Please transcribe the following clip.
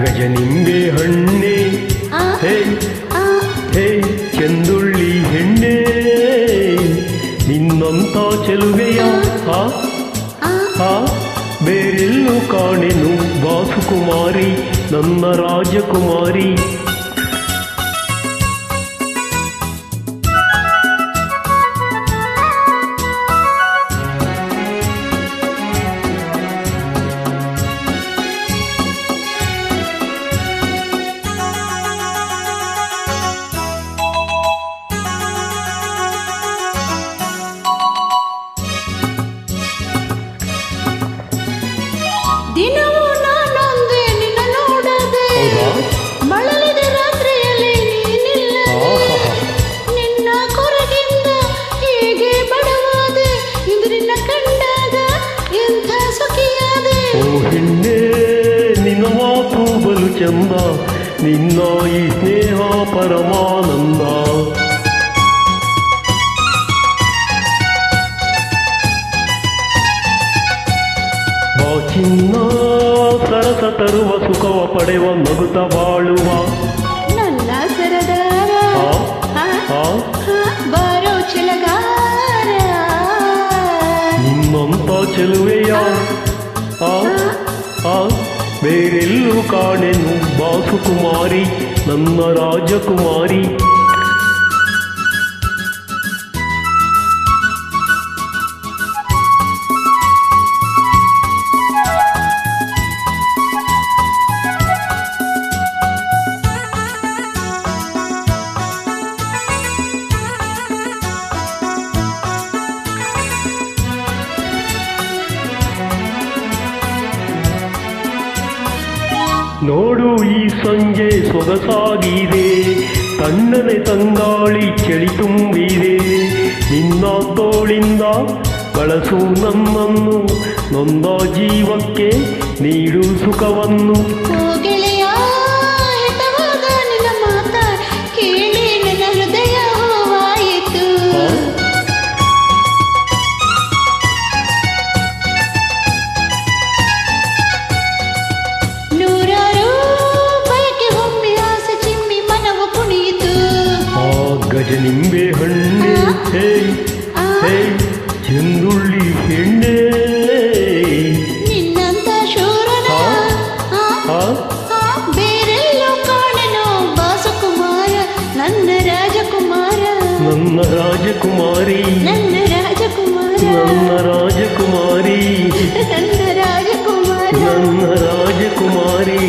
ಗಜನಿಂಬೆ ಹಣ್ಣೆ ಹೇ ಹೇ ಚಂದುಳ್ಳಿ ಹೆಣ್ಣೆ ನಿನ್ನಂತ ಚೆಲುವೆಯ ಆ ಆ ಬೇರೆಲ್ಲೂ ಕಾಣೆನು ಬಾಸುಕುಮಾರಿ ನನ್ನ ರಾಜಕುಮಾರಿ ನಿನ್ನ ಈ ಸ್ನೇಹ ಪರಮಾನಂದ ಬಾ ಚಿನ್ನ ಸರಸ ತರುವ ಸುಖವ ಪಡೆವ ನಗುತ್ತ ಬಾಳುವ ನನ್ನ ಸರದಾರ ಆ, ಆ, ಆ, ಆ, ಬಾರೋ ಚಿಲಗಾರ ನಿನ್ನಂತ ಚೆಲುವೆಯ ಆ ಬೇರೆಲ್ಲೂ ಕಾಣೆನು ಬಾಸುಕುಮಾರಿ ನನ್ನ ರಾಜಕುಮಾರಿ. ನೋಡು ಈ ಸಂಜೆ ಸೊಗಸಾಗಿದೆ. ತಣ್ಣನೆ ತಂಗಾಳಿ ಚಳಿ ತುಂಬಿದೆ. ನಿನ್ನ ತೋಳಿಂದ ಬಳಸು ನಮ್ಮನ್ನು, ನೊಂದ ಜೀವಕ್ಕೆ ನೀಡು ಸುಖವನ್ನು. ಗಜನಿಂಬೆ ಹಣ್ಣೆ ಹೇ ಆ, ಹೇ ಚೆಂದುಳ್ಳಿ ಹೆಣ್ಣೆ ನಿನ್ನಂತ ಶೂರನ ಆ, ಆ ಆ, ಬೇರೆಲ್ಲೋ ಕಾಣೆನೋ ಬಾಸಕುಮಾರ ನನ್ನ ರಾಜಕುಮಾರ ನನ್ನ ರಾಜಕುಮಾರಿ ನನ್ನ ರಾಜಕುಮಾರ ನನ್ನ ರಾಜಕುಮಾರಿ ನನ್ನ ರಾಜಕುಮಾರ ನನ್ನ ರಾಜಕುಮಾರಿ